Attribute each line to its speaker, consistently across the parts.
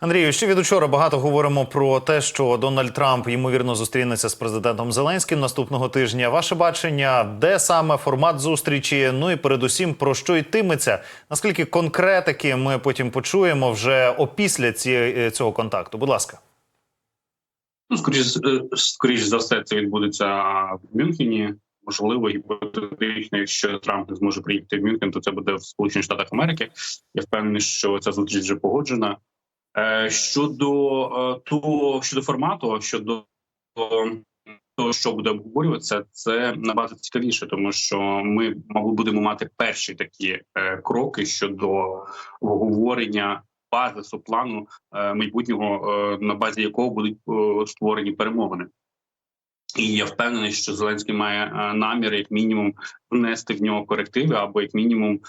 Speaker 1: Андрію, ще від учора багато говоримо про те, що Дональд Трамп ймовірно зустрінеться з президентом Зеленським наступного тижня. Ваше бачення, де саме формат зустрічі? Ну і передусім про що йтиметься? Наскільки конкретики ми потім почуємо вже опісля ці, цього контакту? Будь ласка.
Speaker 2: Ну, скоріш, е, скоріш за все, це відбудеться в Мюнхені. Можливо, гіпотетично, якщо Трамп не зможе приїхати в Мюнхен, то це буде в Сполучених Штатах Америки. Я впевнений, що ця зустріч вже погоджена. Е, Щодо е, того, щодо формату, щодо того, що буде обговорюватися, це набагато цікавіше, тому що ми мабуть будемо мати перші такі е, кроки щодо обговорення базису плану майбутнього, на базі якого будуть створені перемовини. І я впевнений, що Зеленський має намір, як мінімум, внести в нього корективи, або як мінімум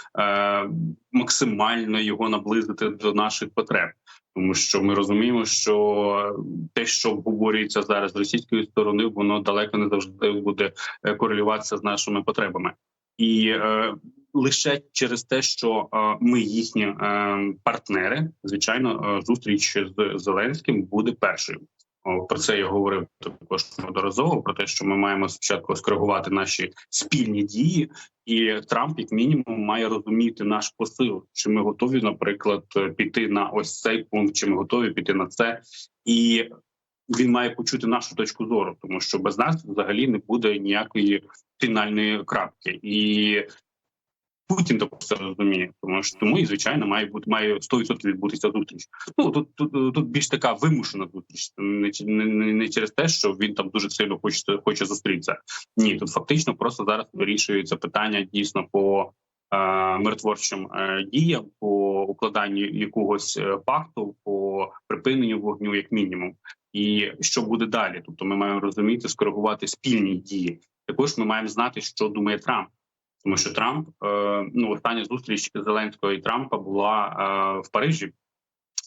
Speaker 2: максимально його наблизити до наших потреб, тому що ми розуміємо, що те, що обговорюється зараз з російської сторони, воно далеко не завжди буде е, корелюватися з нашими потребами, і е, лише через те, що е, ми їхні е, партнери, звичайно, е, зустріч з Зеленським буде першою. Про це я говорив також неодноразово. Про те, що ми маємо спочатку скоригувати наші спільні дії, і Трамп, як мінімум, має розуміти наш посил. Чи ми готові, наприклад, піти на ось цей пункт, чи ми готові піти на це, і він має почути нашу точку зору, тому що без нас взагалі не буде ніякої фінальної крапки і. Путін також це розуміє, тому що тому і звичайно має бути має 100% відбутися зустріч. Ну тут тут тут більш така вимушена зустріч, не, не, не через те, що він там дуже сильно хоче хоче зустрітися. Ні, тут фактично просто зараз вирішується питання дійсно по е, миротворчим е, діям, по укладанню якогось е, пакту, по припиненню вогню, як мінімум. І що буде далі? Тобто, ми маємо розуміти, скоригувати спільні дії. Також ми маємо знати, що думає Трамп. Тому що Трамп е, ну остання зустріч Зеленського і Трампа була е, в Парижі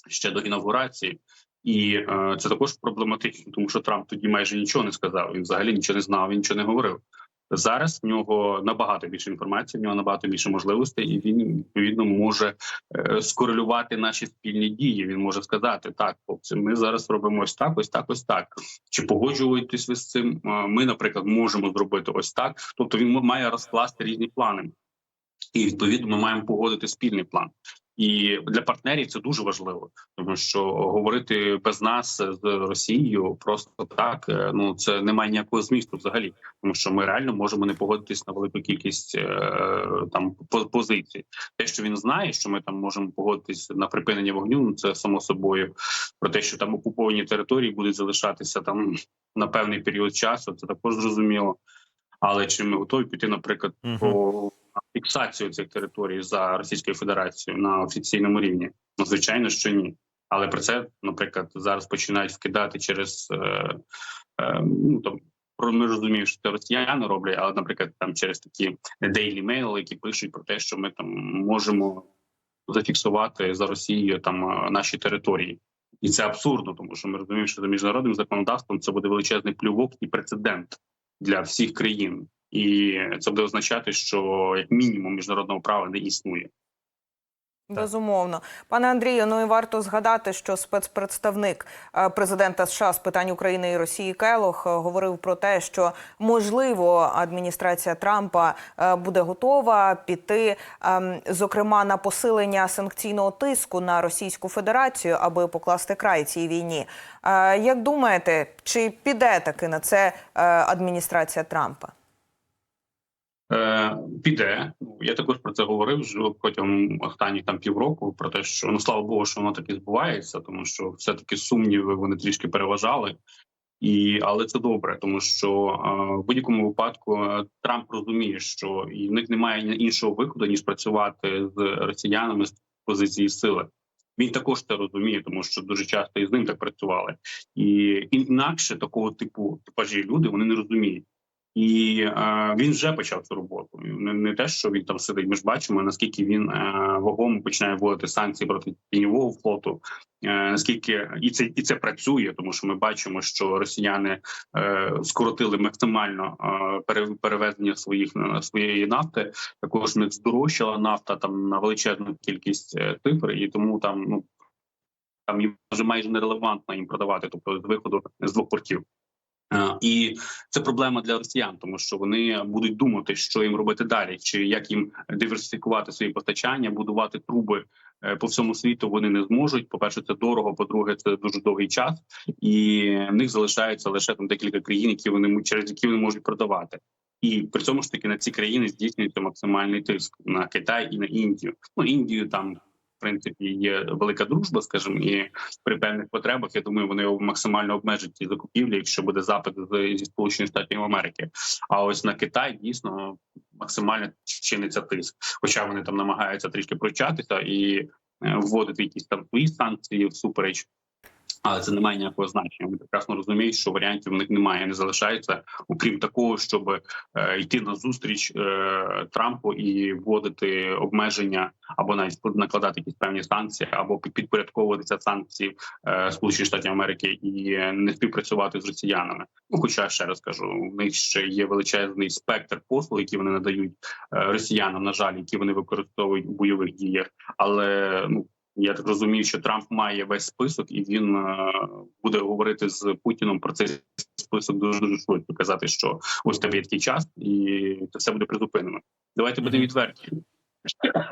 Speaker 2: ще до інавгурації, і е, це також проблематично, тому що Трамп тоді майже нічого не сказав. Він взагалі нічого не знав, він нічого не говорив. Зараз в нього набагато більше інформації, в нього набагато більше можливостей, і він відповідно може е, скорелювати наші спільні дії. Він може сказати: так, хлопці, ми зараз робимо ось так, ось так, ось так. Чи погоджуєтесь ви з цим? Е, Ми, наприклад, можемо зробити ось так. Тобто він має розкласти різні плани, і відповідно ми маємо погодити спільний план. І для партнерів це дуже важливо, тому що говорити без нас з Росією просто так ну це не має ніякого змісту взагалі, тому що ми реально можемо не погодитись на велику кількість е, там позицій. Те, що він знає, що ми там можемо погодитись на припинення вогню, ну це само собою про те, що там окуповані території будуть залишатися там на певний період часу. Це також зрозуміло. Але чи ми готові піти, наприклад, uh -huh. по фіксацію цих територій за Російською Федерацією на офіційному рівні? Ну звичайно, що ні. Але про це, наприклад, зараз починають вкидати через е, е, ну там. Ми розуміємо, що це росіяни роблять, але, наприклад, там через такі Daily Mail, які пишуть про те, що ми там можемо зафіксувати за Росією там наші території, і це абсурдно, тому що ми розуміємо, що за міжнародним законодавством це буде величезний плювок і прецедент для всіх країн, і це буде означати, що як мінімум міжнародного права не існує.
Speaker 3: Безумовно, пане Андрію. Ну і варто згадати, що спецпредставник президента США з питань України і Росії Келох говорив про те, що можливо адміністрація Трампа буде готова піти, зокрема на посилення санкційного тиску на Російську Федерацію, аби покласти край цій війні. Як думаєте, чи піде таки на це адміністрація Трампа?
Speaker 2: Е, піде. Я також про це говорив протягом останніх там півроку. Про те, що ну слава Богу, що воно таки збувається, тому що все таки сумніви вони трішки переважали. І але це добре, тому що е, в будь-якому випадку е, Трамп розуміє, що і в них немає іншого виходу ніж працювати з росіянами з позиції сили. Він також це розуміє, тому що дуже часто і з ним так працювали, і інакше такого типу типажі люди вони не розуміють. І е, він вже почав цю роботу. Не, не те, що він там сидить. Ми ж бачимо наскільки він е, вагомо починає вводити санкції проти тіньового флоту. Е, наскільки і це і це працює, тому що ми бачимо, що росіяни е, скоротили максимально е, перевезення своїх своєї нафти. Також не здорожчала нафта там на величезну кількість е, цифр, і тому там ну там вже майже нерелевантно їм продавати, тобто з виходу з двох портів. Е, І це проблема для росіян, тому що вони будуть думати, що їм робити далі, чи як їм диверсифікувати свої постачання, будувати труби е, по всьому світу. Вони не зможуть. По перше, це дорого. По-друге, це дуже довгий час, і в них залишаються лише там декілька країн, які вони через які вони можуть продавати. І при цьому ж таки на ці країни здійснюється максимальний тиск на Китай і на Індію. Ну Індію там. Принципі, є велика дружба, скажімо, і при певних потребах. Я думаю, вони максимально обмежать ці закупівлі, якщо буде запит зі сполучених штатів Америки. А ось на Китай дійсно максимально чиниться тиск. Хоча вони там намагаються трішки прочатися і е, вводити якісь там свої санкції всупереч. Але це не має ніякого значення. Вони прекрасно розуміють, що варіантів в них немає, не залишається, окрім такого, щоб е, йти на зустріч е, Трампу і вводити обмеження або навіть накладати якісь певні санкції, або підпорядковуватися санкції е, Сполучених Штатів Америки і не співпрацювати з росіянами. Ну, хоча ще раз кажу, в них ще є величезний спектр послуг, які вони надають е, росіянам, на жаль, які вони використовують у бойових діях, але ну. Я так розумію, що Трамп має весь список, і він е, буде говорити з Путіном про цей список дуже дуже швидко. Казати, що ось тебе такий час, і це все буде призупинено. Давайте будемо відверті.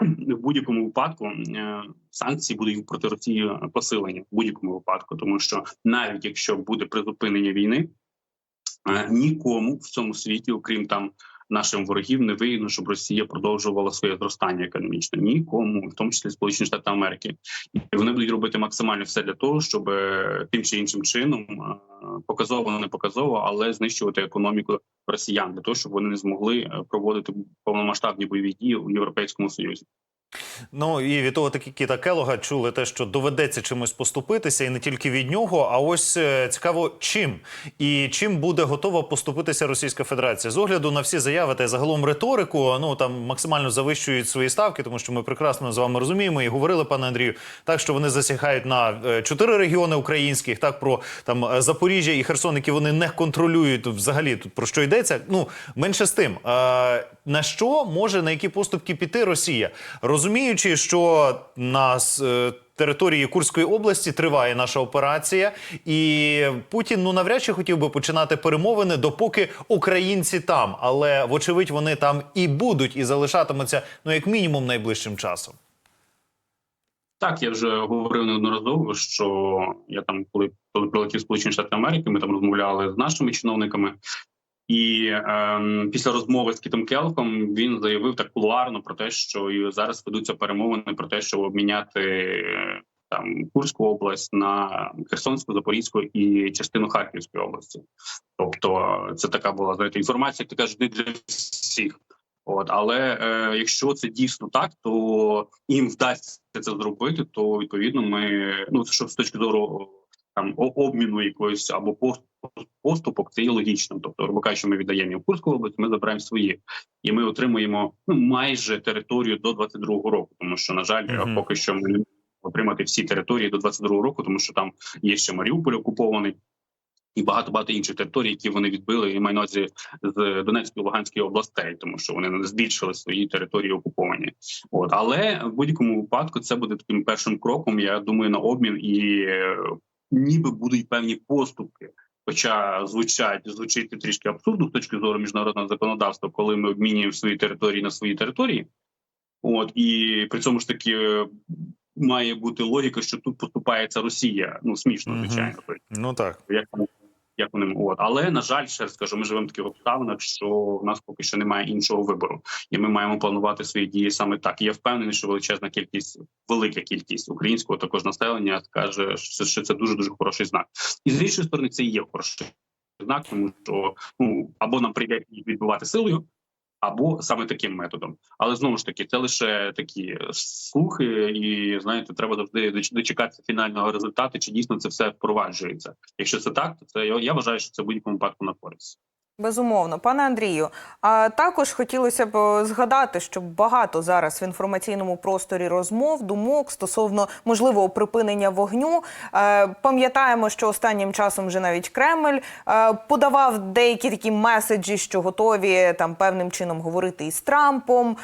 Speaker 2: В будь-якому випадку е, санкції будуть проти Росії посилені в будь-якому випадку, тому що навіть якщо буде призупинення війни, е, нікому в цьому світі, окрім там нашим ворогів, не вигідно, щоб Росія продовжувала своє зростання економічне. Нікому, в тому числі Сполучені Штати Америки, і вони будуть робити максимально все для того, щоб е, тим чи іншим чином е, показово не показово, але знищувати економіку росіян для того, щоб вони не змогли е, проводити повномасштабні бойові дії у Європейському Союзі.
Speaker 1: Ну і від того таки Кіта Келога чули те, що доведеться чимось поступитися, і не тільки від нього. А ось е, цікаво, чим і чим буде готова поступитися Російська Федерація з огляду на всі заяви та загалом риторику. Ну там максимально завищують свої ставки, тому що ми прекрасно з вами розуміємо і говорили, пане Андрію, так що вони засягають на е, чотири регіони українських, так про там е, Запоріжжя і Херсон, які вони не контролюють. Взагалі тут про що йдеться? Ну менше з тим, на що може на які поступки піти Росія, розуміючи, що на е, території Курської області триває наша операція, і Путін ну навряд чи хотів би починати перемовини, допоки українці там, але вочевидь вони там і будуть, і залишатимуться ну як мінімум найближчим часом.
Speaker 2: Так, я вже говорив неодноразово, що я там, коли коли прилетів Сполучені Штати Америки, ми там розмовляли з нашими чиновниками. І ем, після розмови з Кітом Келхом він заявив так кулуарно про те, що і зараз ведуться перемовини про те, щоб обміняти е, там Курську область на Херсонську, Запорізьку і частину Харківської області. Тобто, це така була знаєте, інформація, яка ж не для всіх. От, але е, якщо це дійсно так, то їм вдасться це зробити, то відповідно ми ну що з точки зору там обміну якоїсь або пост- поступок, це є логічним. Тобто, грубо кажучи, ми віддаємо їм Курську область, ми забираємо свої, і ми отримуємо ну майже територію до 22-го року. Тому що на жаль,
Speaker 1: Мгм.
Speaker 2: поки що ми не можемо отримати всі території до 22-го року, тому що там є ще Маріуполь окупований. І багато багато інших територій, які вони відбили, і на з Донецької Луганської областей, тому що вони не збільшили свої території окуповані. От але в будь-якому випадку це буде таким першим кроком. Я думаю, на обмін і е, ніби будуть певні поступки. Хоча звучать звучить трішки абсурдно з точки зору міжнародного законодавства, коли ми обмінюємо свої території на свої території. От і при цьому ж таки е, має бути логіка, що тут поступається Росія. Ну смішно,
Speaker 1: звичайно,
Speaker 2: звичайно.
Speaker 1: Ну так.
Speaker 2: Як як вони от, але на жаль, ще раз кажу, ми живемо в таких обставинах, що в нас поки що немає іншого вибору, і ми маємо планувати свої дії саме так. І я впевнений, що величезна кількість, велика кількість українського також населення скаже, що це, дуже дуже хороший знак. І з іншої сторони, це є хороший знак, тому що ну або нам прийде відбувати силою. Або саме таким методом, але знову ж таки, це лише такі слухи, і знаєте, треба завжди дочекатися фінального результату, чи дійсно це все впроваджується. Якщо це так, то це я, вважаю, що це в будь-якому випадку на користь.
Speaker 3: Безумовно, пане Андрію. А також хотілося б е, згадати, що багато зараз в інформаційному просторі розмов, думок стосовно можливого припинення вогню. Е, Пам'ятаємо, що останнім часом вже навіть Кремль е, подавав деякі такі меседжі, що готові там певним чином говорити із Трампом.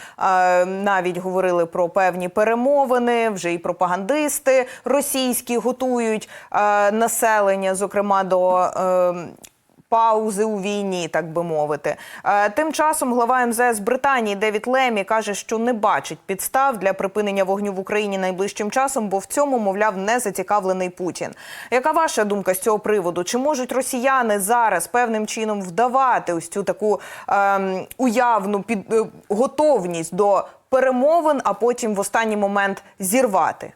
Speaker 3: Навіть говорили про певні перемовини. Вже і пропагандисти російські готують населення, зокрема до. Паузи у війні, так би мовити. Е, Тим часом глава МЗС Британії Девід Лемі каже, що не бачить підстав для припинення вогню в Україні найближчим часом, бо в цьому, мовляв, не зацікавлений Путін. Яка ваша думка з цього приводу? Чи можуть росіяни зараз певним чином вдавати ось цю таку ем, уявну під е, готовність до перемовин, а потім в останній момент зірвати?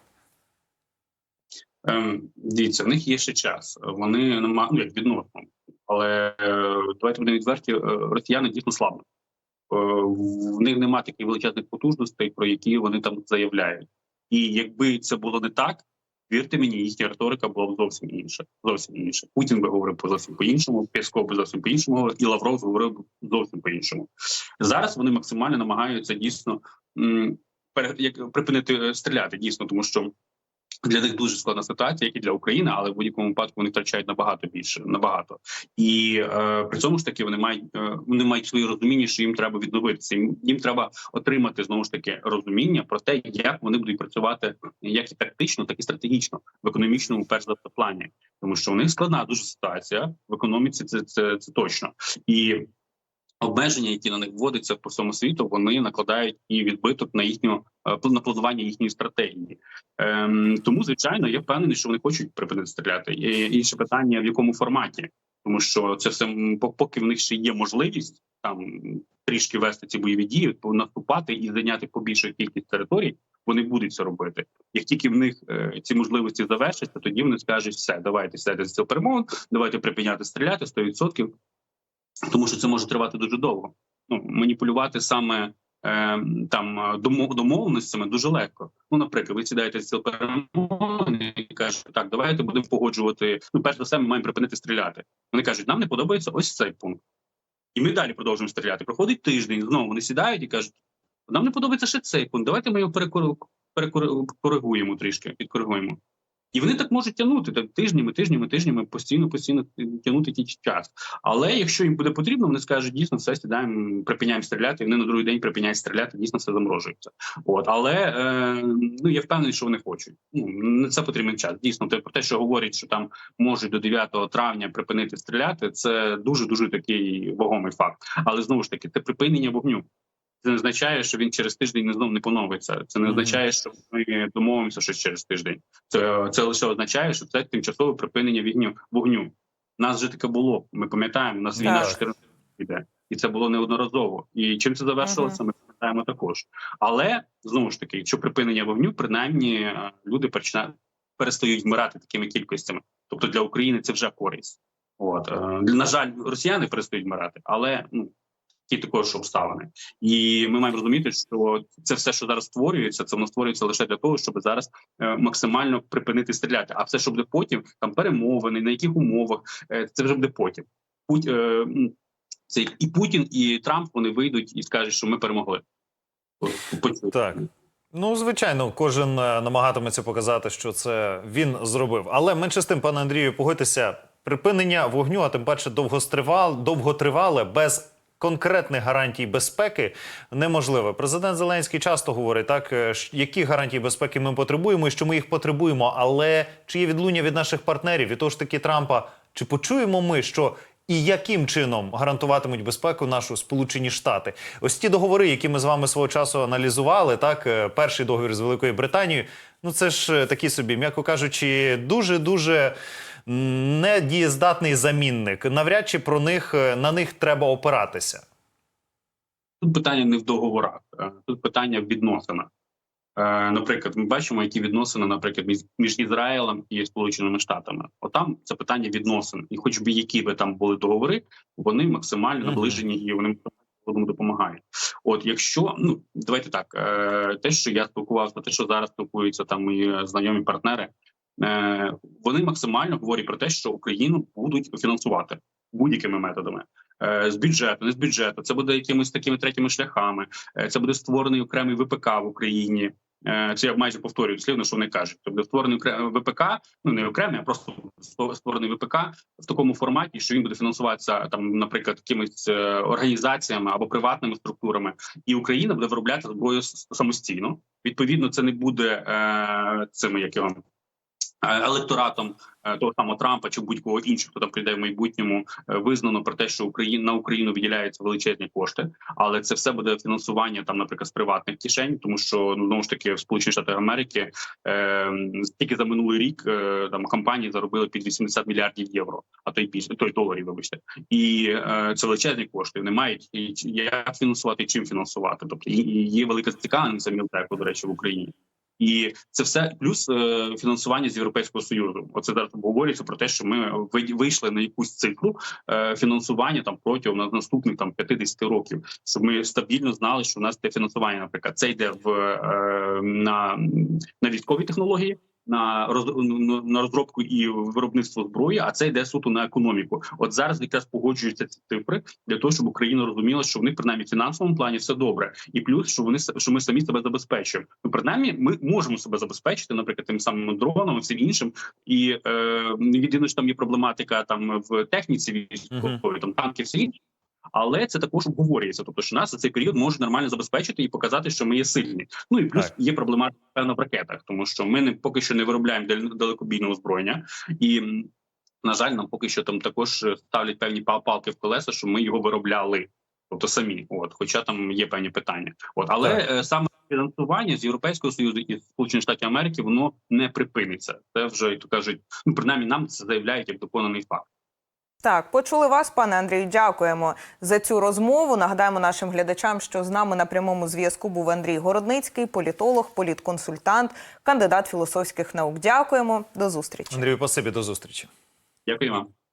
Speaker 2: Ем, дивіться, в них є ще час. Вони нема ну відносно, але е, давайте будемо відверті. е, Росіяни дійсно слабі. Е, в них нема таких величезних потужностей, про які вони там заявляють. І якби це було не так, вірте мені, їхня риторика була б зовсім інша. Зовсім інша. Путін би говорив по зовсім по іншому, Пєсков би зовсім по іншому і Лавров говорив зовсім по іншому. Зараз вони максимально намагаються дійсно м, припинити стріляти, дійсно, тому що. Для них дуже складна ситуація, як і для України, але в будь-якому випадку вони втрачають набагато більше, набагато і е, при цьому ж таки вони мають е, вони мають своє розуміння, що їм треба відновитися. Їм, їм треба отримати знову ж таки розуміння про те, як вони будуть працювати як і тактично, так і стратегічно в економічному перш за все плані, тому що у них складна дуже ситуація в економіці. Це це, це точно і. Обмеження, які на них вводяться по всьому світу, вони накладають і відбиток на їхню е, на планування їхньої стратегії. Ем, тому, звичайно, я впевнений, що вони хочуть припинити стріляти. І інше питання в якому форматі, тому що це все поки в них ще є можливість там трішки вести ці бойові дії, наступати і зайняти побільшу кількість територій. Вони будуть це робити. Як тільки в них е, ці можливості завершаться, тоді вони скажуть, все, давайте сядете з цього перемовин, давайте припиняти стріляти 100%, тому що це може тривати дуже довго. Ну маніпулювати саме е, там домовленостями дуже легко. Ну, наприклад, ви сідаєте з цього перемовини і кажете, так, давайте будемо погоджувати. Ну, перш за все, ми маємо припинити стріляти. Вони кажуть, нам не подобається ось цей пункт, і ми далі продовжуємо стріляти. Проходить тиждень, знову вони сідають і кажуть, нам не подобається ще цей пункт. Давайте ми його перекор- перекор- коригуємо трішки, підкоригуємо. І вони так можуть тягнути так тижнями, тижнями, тижнями, постійно, постійно тягнути ті час. Але якщо їм буде потрібно, вони скажуть, дійсно все сідаємо, припиняємо стріляти. і Вони на другий день припиняють стріляти, дійсно все заморожується. От але е, ну я впевнений, що вони хочуть. Ну на це потрібен час. Дійсно, те про те, що говорять, що там можуть до 9 травня припинити стріляти. Це дуже дуже такий вагомий факт. Але знову ж таки, це припинення вогню. Це не означає, що він через тиждень не знов не поновиться. Це не означає, що ми домовимося щось через тиждень. Це, це лише означає, що це тимчасове припинення вогню. вогню. Нас вже таке було. Ми пам'ятаємо, у нас війна
Speaker 3: Так.
Speaker 2: 14 йде, і це було неодноразово. І чим це завершилося, ми пам'ятаємо також. Але знову ж таки, якщо припинення вогню, принаймні е, люди починають перестають вмирати такими кількостями. Тобто для України це вже користь. От е, на жаль, росіяни перестають вмирати, але ну. Ті також обставини, і ми маємо розуміти, що це все, що зараз створюється, це воно створюється лише для того, щоб зараз е, максимально припинити стріляти. А все, що буде потім, там перемовини, на яких умовах, е, це вже буде потім. Путь е, це і Путін, і Трамп вони вийдуть і скажуть, що ми перемогли.
Speaker 1: Так. Ну, звичайно, кожен намагатиметься показати, що це він зробив. Але менше з тим, пане Андрію, погодьтеся, припинення вогню, а тим паче довгостривал, довготривале, без конкретних гарантій безпеки неможливе. Президент Зеленський часто говорить, так е, які гарантії безпеки ми потребуємо, і що ми їх потребуємо. Але чи є відлуння від наших партнерів, від того ж таки Трампа, чи почуємо ми, що і яким чином гарантуватимуть безпеку нашу Сполучені Штати? Ось ті договори, які ми з вами свого часу аналізували, так е, перший договір з Великою Британією. Ну це ж е, такі собі, м'яко кажучи, дуже дуже недієздатний замінник. Навряд чи про них е, на них треба опиратися.
Speaker 2: Тут питання не в договорах, е, тут питання в відносинах. Е, Наприклад, ми бачимо, які відносини, наприклад, між- Ізраїлем і Сполученими Штатами. Отам це питання відносин, і хоч би які би там були договори, вони максимально наближені і вони одному допомагають. От якщо ну давайте так, те, що я спілкувався, те, що зараз спілкуються там мої знайомі партнери, вони максимально говорять про те, що Україну будуть фінансувати будь-якими методами. е, з бюджету, не з бюджету. Це буде якимись такими третіми шляхами. Е, Це буде створений окремий ВПК в Україні. Е, Це я майже повторюю дослівно, що вони кажуть. Тобто створений окре- ВПК, ну не окремий, а просто створений ВПК в такому форматі, що він буде фінансуватися там, наприклад, якимись е, організаціями або приватними структурами, і Україна буде виробляти зброю самостійно. Відповідно, це не буде е, цими як е, електоратом е, того самого Трампа чи будь-кого іншого, хто там прийде в майбутньому, е, визнано про те, що Україна на Україну виділяються величезні кошти, але це все буде фінансування там, наприклад, з приватних кишень, тому що ну знову ж таки в Сполучені Штати Америки е, тільки за минулий рік е, там компанії заробили під 80 мільярдів євро, а то й більше то й доларів, вибачте, і е, це величезні кошти. Не мають і як фінансувати, і чим фінансувати. Тобто і, і є велика зацікавленість за до речі, в Україні. І це все плюс е, фінансування з європейського союзу. Оце зараз обговорюється про те, що ми ви- вийшли на якусь цифру е, фінансування там протягом на- наступних там 50 років, щоб ми стабільно знали, що у нас те фінансування, наприклад, це йде в е, на, на військові технології. На роз- ну, на розробку і виробництво зброї, а це йде суто на економіку. От зараз якраз погоджуються ці цифри для того, щоб Україна розуміла, що в них принаймні в фінансовому плані все добре, і плюс, що вони що ми самі себе забезпечуємо. Ну принаймні, ми можемо себе забезпечити, наприклад, тим самим дроном всім іншим. І е, єдине, що там є проблематика там в техніці військової, там танки, все інше. Але це також обговорюється. Тобто, що нас за цей період можуть нормально забезпечити і показати, що ми є сильні. Ну і плюс
Speaker 1: Так.
Speaker 2: є проблематика певно в ракетах, тому що ми не поки що не виробляємо далекобійного озброєння, і на жаль, нам поки що там також ставлять певні пал- палки в колеса, що ми його виробляли. Тобто самі, от, хоча там є певні питання, от але
Speaker 1: Так.
Speaker 2: е, саме фінансування з Європейського союзу і Сполучених Штатів Америки воно не припиниться. Це вже як то кажуть, ну принаймні нам це заявляють як доконаний факт.
Speaker 3: Так, почули вас, пане Андрію. Дякуємо за цю розмову. Нагадаємо нашим глядачам, що з нами на прямому зв'язку був Андрій Городницький, політолог, політконсультант, кандидат філософських наук. Дякуємо. До зустрічі.
Speaker 1: Андрію, спасибі, до зустрічі.
Speaker 2: Дякую вам.